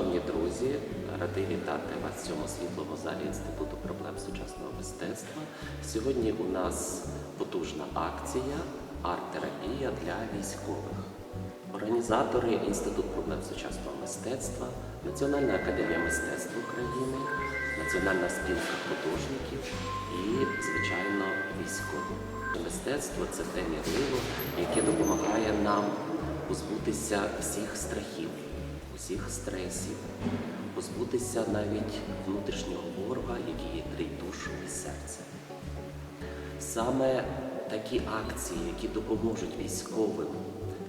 Шановні друзі, радий вітати вас в цьому світлому залі Інституту проблем сучасного мистецтва. Сьогодні у нас потужна акція арт-терапія для військових. Організатори Інститут проблем сучасного мистецтва, Національна академія мистецтв України, Національна спілка художників і, звичайно, військові. Мистецтво це те мірило, яке допомагає нам позбутися всіх страхів, усіх стресів, позбутися навіть внутрішнього ворога, який є трій душу і серце. Саме такі акції, які допоможуть військовим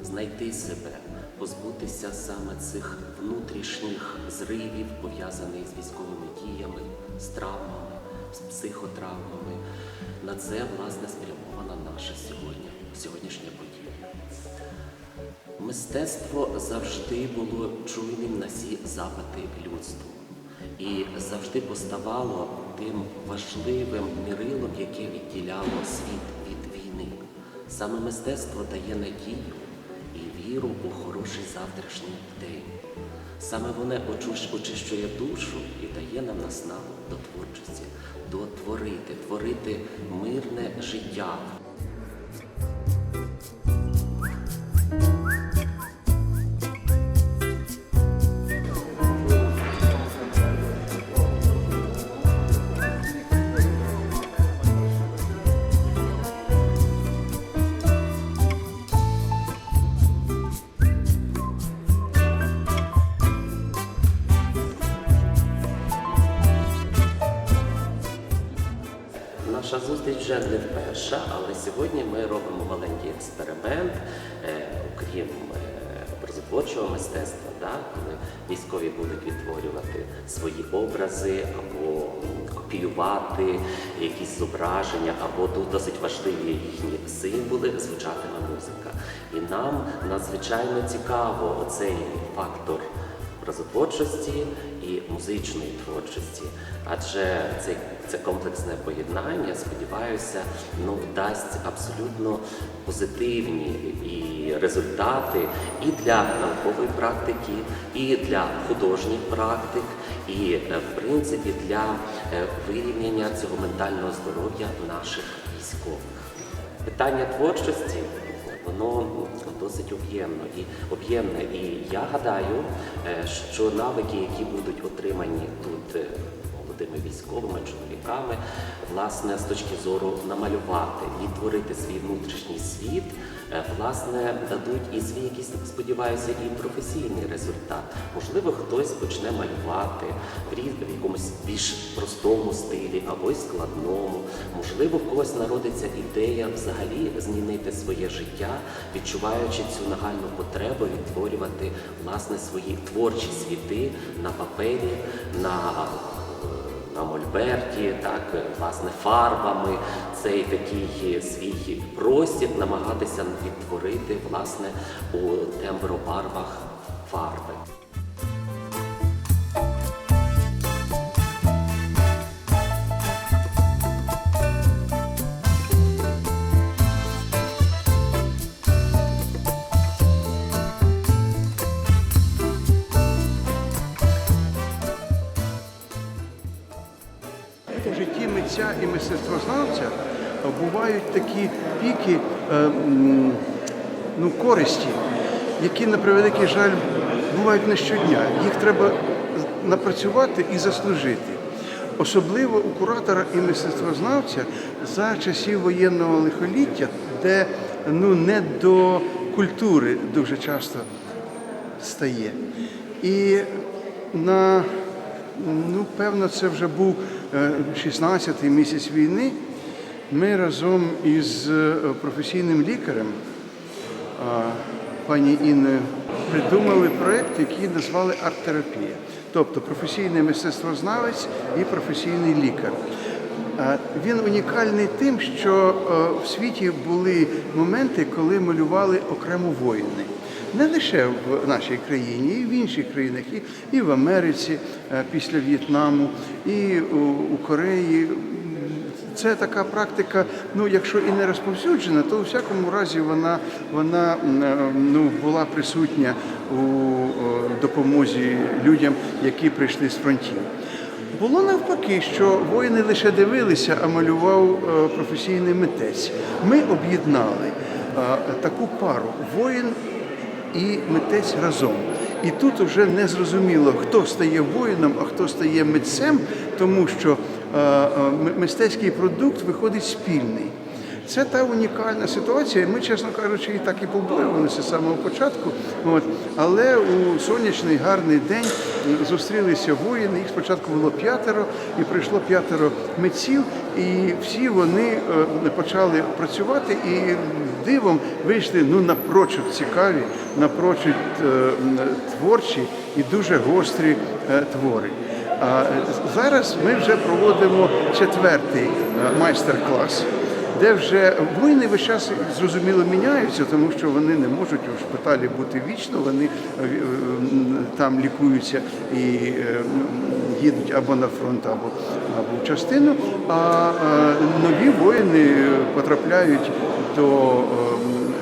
знайти себе, позбутися саме цих внутрішніх зривів, пов'язаних з військовими діями, з травмами, з психотравмами. На це власне спрямована наша сьогодні, сьогоднішня подія. Мистецтво завжди було чуйним на всі запити людству і завжди поставало тим важливим мірилом, яке відділяло світ від війни. Саме мистецтво дає надію і віру у хороший завтрашній день. Саме воно очищує душу і дає нам наснагу до творчості, до творити, творити мирне життя, зустріч вже не вперше, але сьогодні ми робимо маленький експеримент, е, окрім е, образотворчого мистецтва, да, коли військові будуть відтворювати свої образи або копіювати якісь зображення, або тут досить важливі їхні символи, звучатиме музика. І нам надзвичайно цікаво оцей фактор образотворчості і музичної творчості. Адже це, це комплексне поєднання, сподіваюся, ну, дасть абсолютно позитивні і результати і для наукової практики, і для художніх практик, і е, в принципі для е, вирівняння цього ментального здоров'я наших військових. Питання творчості воно досить об'ємно і об'ємне. І я гадаю, е, що навики, які будуть отримані тут молодими військовими чоловіками, власне, з точки зору намалювати, відтворити свій внутрішній світ, е, власне, дадуть і свій якийсь, сподіваюся, і професійний результат. Можливо, хтось почне малювати в якомусь більш простому стилі або й складному. Можливо, в когось народиться ідея взагалі змінити своє життя, відчуваючи цю нагальну потребу відтворювати власне свої творчі світи на папері, на на мольберті, так, власне, фарбами, цей такий свій простір намагатися відтворити власне у тембропарвах фарби. І мистецтвознавця бувають такі піки е, ну, користі, які, на превеликий жаль, бувають не щодня. Їх треба напрацювати і заслужити. Особливо у куратора і мистецтвознавця за часів воєнного лихоліття, де ну, не до культури дуже часто стає. І на, ну, певно, це вже був е, 16-й місяць війни. Ми разом із е, професійним лікарем пані Інною придумали проєкт, який назвали арт-терапія. Тобто професійний мистецтвознавець і професійний лікар. Він унікальний тим, що е, в світі були моменти, коли малювали окремо воїни. Не лише в нашій країні, і в інших країнах, і, в Америці е, після В'єтнаму, і у, Кореї. це така практика, ну якщо і не розповсюджена, то у всякому разі вона, вона е, ну, була присутня у е, допомозі людям, які прийшли з фронтів. Було навпаки, що воїни лише дивилися, а малював професійний митець. Ми об'єднали таку пару воїн і митець разом. І тут вже не зрозуміло, хто стає воїном, а хто стає митцем, тому що е, е, мистецький продукт виходить спільний. Це та унікальна ситуація. Ми, чесно кажучи, і так і побоювалися з самого початку. От. Але у сонячний гарний день зустрілися воїни. Їх спочатку було п'ятеро, і прийшло п'ятеро митців, і всі вони е, почали працювати і дивом вийшли ну напрочуд цікаві, напрочуд е, творчі і дуже гострі е, твори. А зараз ми вже проводимо четвертий майстер-клас де вже воїни весь час зрозуміло міняються, тому що вони не можуть у шпиталі бути вічно, вони е, е, там лікуються і е, їдуть або на фронт, або, або в частину. А нові воїни потрапляють до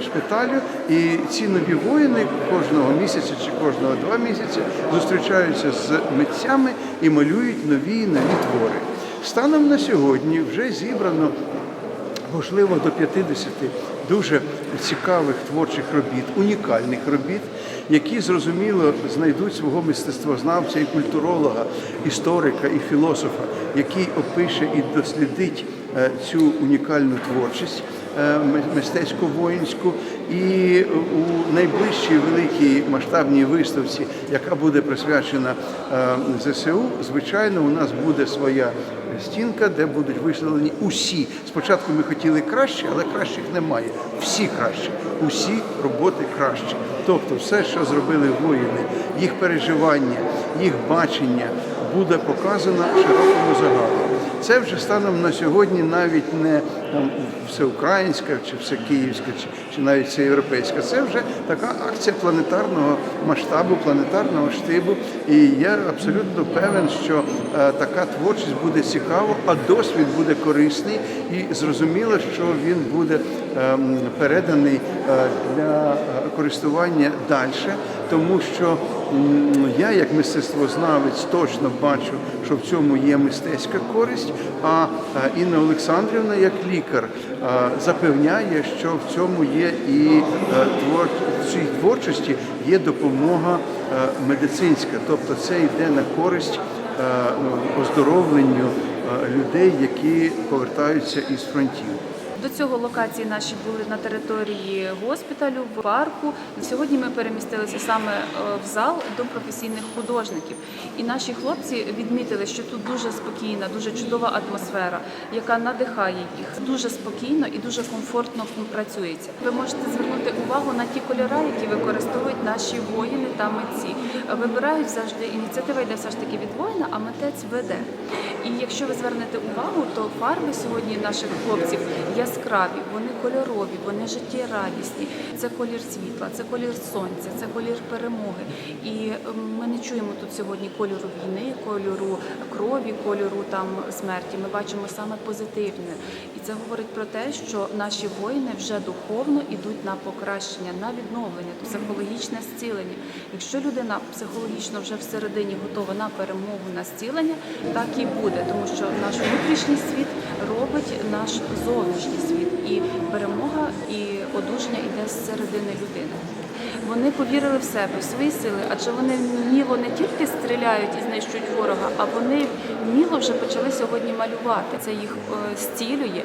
шпиталю, і ці нові воїни кожного місяця чи кожного два місяці зустрічаються з митцями і малюють нові нові твори. Станом на сьогодні вже зібрано можливо до 50 дуже цікавих творчих робіт, унікальних робіт, які зрозуміло знайдуть свого мистецтвознавця і культуролога, історика і філософа, який опише і дослідить цю унікальну творчість е, мистецько-воїнську. І у найближчій великій масштабній виставці, яка буде присвячена е, ЗСУ, звичайно, у нас буде своя стінка, де будуть виставлені усі. Спочатку ми хотіли краще, але кращих немає. Всі кращі, усі роботи кращі. Тобто, все, що зробили воїни, їх переживання, їх бачення буде показано широкому загалу. Це вже станом на сьогодні навіть не там всеукраїнська чи всекиївська, чи, чи навіть всеєвропейська. Це вже така акція планетарного масштабу, планетарного штибу. І я абсолютно певен, що е, така творчість буде цікава, а досвід буде корисний і зрозуміло, що він буде ем, переданий е, для е, користування далі, тому що я, як мистецтвознавець, точно бачу, що в цьому є мистецька користь. А е, Інна Олександрівна, як лікар, е, запевняє, що в цьому є і е, в цій творчості є допомога медицинська, тобто це йде на користь е, оздоровленню людей, які повертаються із фронтів. До цього локації наші були на території госпіталю, в парку. Сьогодні ми перемістилися саме е, в зал до професійних художників. І наші хлопці відмітили, що тут дуже спокійна, дуже чудова атмосфера, яка надихає їх. Дуже спокійно і дуже комфортно працюється. Ви можете звернути увагу на ті кольори, які використовують наші воїни та митці. Вибирають завжди ініціатива йде все ж таки від воїна, а митець веде. І якщо ви звернете увагу, то фарби сьогодні наших хлопців яскраві, вони кольорові, вони життєрадісні. Це колір світла, це колір сонця, це колір перемоги. І ем, ми не чуємо тут сьогодні кольору війни, кольору крові, кольору там смерті. Ми бачимо саме позитивне. І це говорить про те, що наші воїни вже духовно йдуть на покращення, на відновлення, психологічне зцілення. Якщо людина психологічно вже всередині готова на перемогу, на зцілення, так і буде, тому що наш внутрішній світ робить наш зовнішній світ, і перемога і одужання йде з середини людини. Вони повірили в себе, в свої сили, адже вони вміло не тільки стріляють і знищують ворога, а вони вміло вже почали сьогодні малювати. Це їх е, зцілює,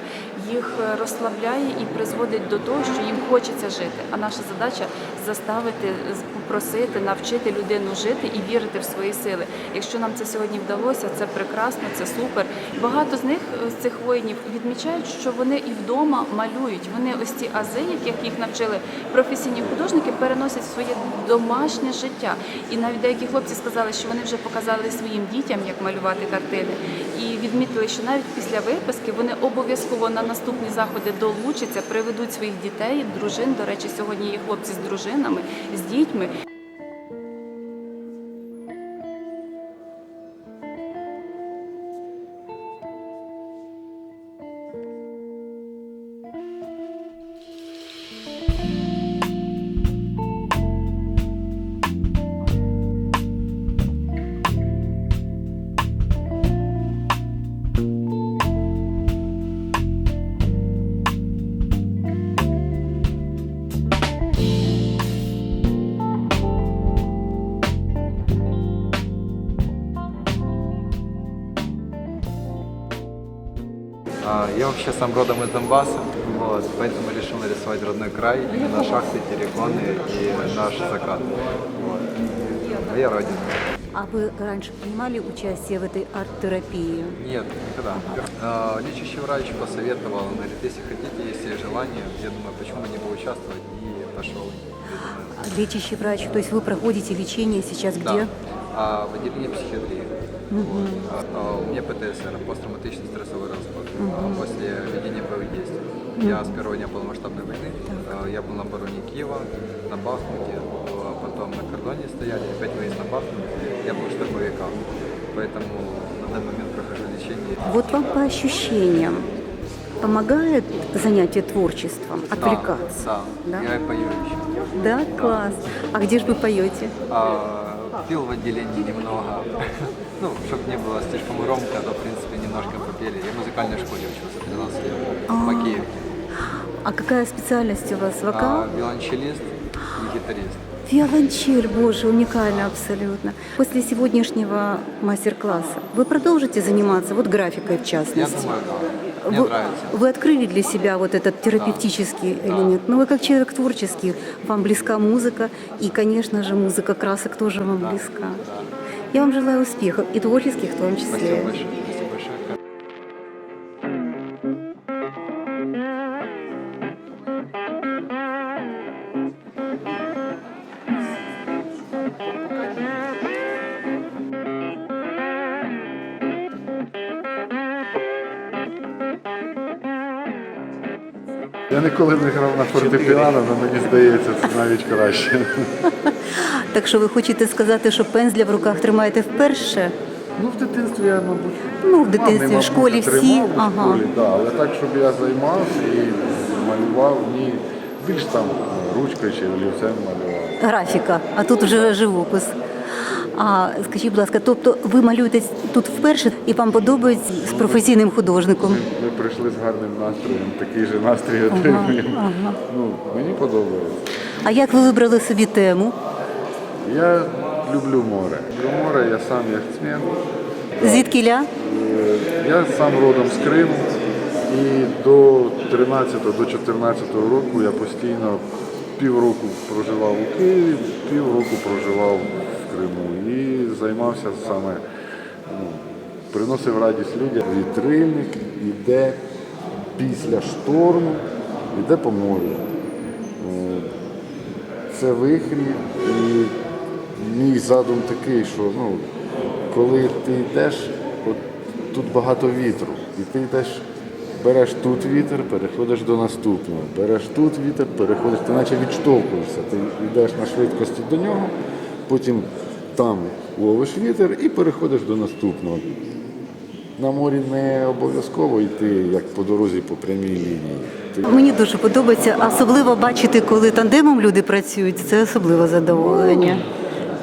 їх е, розслабляє і призводить до того, що їм хочеться жити. А наша задача заставити, попросити, навчити людину жити і вірити в свої сили. Якщо нам це сьогодні вдалося, це прекрасно, це супер. Багато з них е, з цих воїнів відмічають, що вони і вдома малюють. Вони ось ці ази, яких їх навчили професійні художники, переносять в своє домашнє життя. І навіть деякі хлопці сказали, що вони вже показали своїм дітям, як малювати картини, і відмітили, що навіть після виписки вони обов'язково на наступні заходи долучаться, приведуть своїх дітей, дружин. До речі, сьогодні є хлопці з дружинами, з дітьми. Сам родом из Донбасса, вот, поэтому решил нарисовать родной край, именно шахты, терриконы и наш закат. Вот. Моя родина. А вы раньше принимали участие в этой арт-терапии? Нет, никогда. А, Лечащий врач посоветовал, он говорит, если хотите, если есть желание, я думаю, почему бы не поучаствовать, и пошел. А Лечащий врач, то есть вы проходите лечение сейчас где? Да. А, в отделении психиатрии. Вот. А, а, у меня ПТСР, посттравматичный а, после ведения боевых действий. Я с первого дня полномасштабной войны, а, я был на обороне Киева, на Бахмуте, а, потом на кордоне стояли, опять выезд на Бахмут, я был штурмовиком. Поэтому на данный момент прохожу лечение. Вот вам по ощущениям помогает занятие творчеством, отвлекаться? Да, Да? я и пою еще. Да, класс. А где же вы поете? А, пил в отделении немного, ну, чтобы не было слишком громко, но, в принципе, немножко попели. Я в музыкальной школе учился 13 лет, в Киеве. А какая специальность у вас? Вокал? А, виолончелист и гитарист. Виолончель, боже, уникально абсолютно. После сегодняшнего мастер-класса вы продолжите заниматься, вот графикой в Я частности? думаю, да. Мне Вы, нравится. вы открыли для себя вот этот терапевтический элемент. Но вы как человек творческий, вам близка музыка, и, конечно же, музыка красок тоже вам близка. Я вам желаю успехов, и творческих в том числе. Спасибо большое. Я ніколи не грав на фортепіано, але мені здається, це навіть краще. Так що ви хочете сказати, що пензля в руках тримаєте вперше? Ну, в дитинстві я, мабуть, Ну, в дитинстві, мами, в мабуть, школі всі, тримав у ага. школі, да, але так, щоб я займався і малював, ні, більш там ручкою чи олівцем малював. Графіка, а тут вже живопис. А скажіть, будь ласка, тобто ви малюєте тут вперше і вам подобається з професійним художником? Ми прийшли з гарним настроєм, такий же настрій отримуємо. Ну, мені подобається. А як ви вибрали собі тему? Я люблю море. Люблю море, я сам яхтсмен. Звідкіля? Е, Я сам родом з Криму і до 13 до 14 року я постійно півроку проживав у Києві, півроку проживав Криму. І займався саме, ну, приносив радість людям. Вітрильник йде після шторму, йде по морю. Е, Це вихрі. І мій задум такий, що ну, коли ти йдеш, от тут багато вітру, і ти йдеш, береш тут вітер, переходиш до наступного, береш тут вітер, переходиш, ти наче відштовхуєшся, ти йдеш на швидкості до нього, потім там ловиш вітер і переходиш до наступного. На морі не обов'язково йти як по дорозі по прямій лінії. Мені дуже подобається, особливо бачити, коли тандемом люди працюють. Це особливе задоволення.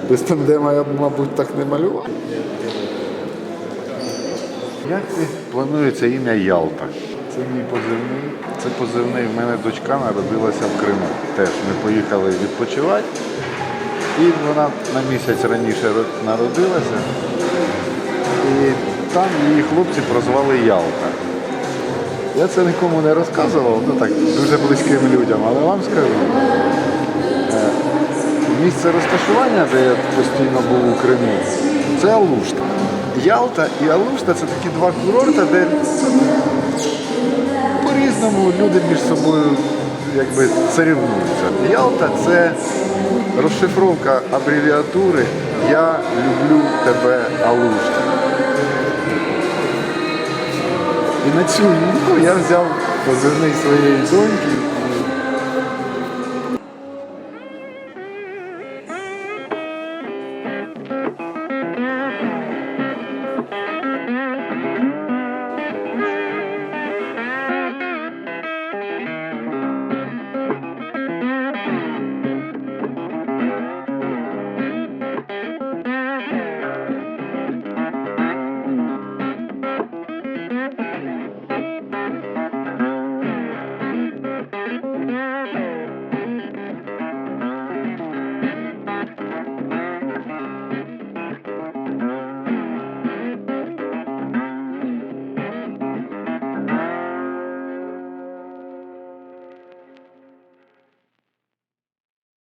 Без тандема я б, мабуть, так не малював. Як планується ім'я Ялта? Це мій позивний. Це позивний. В мене дочка народилася в Криму. Теж ми поїхали відпочивати. І вона на місяць раніше народилася. І там її хлопці прозвали Ялта. Я це нікому не розказував, ну так, дуже близьким людям, але вам скажу. Місце розташування, де я постійно був у Криму, це Алушта. Ялта і Алушта це такі два курорти, де по-різному люди між собою якби соревнуються. Ялта це розшифровка абревіатури Я люблю тебе Алушка. І на цю лінію я взяв позивний своєї доньки